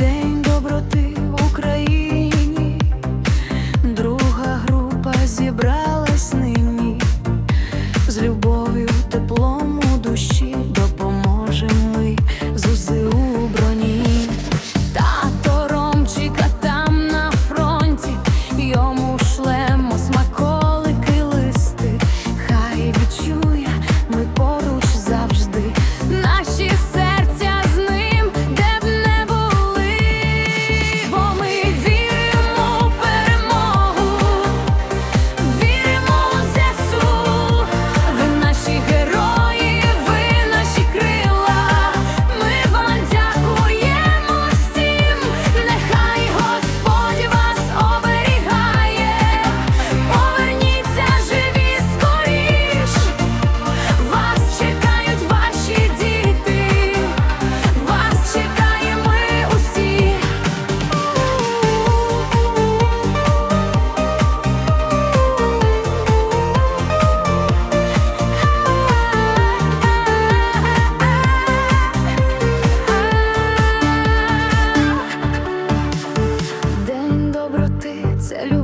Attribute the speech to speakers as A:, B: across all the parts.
A: things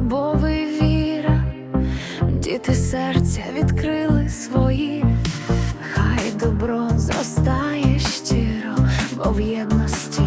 A: любов і віра, діти серця відкрили свої, хай добро зростає щиро, бо в єдності.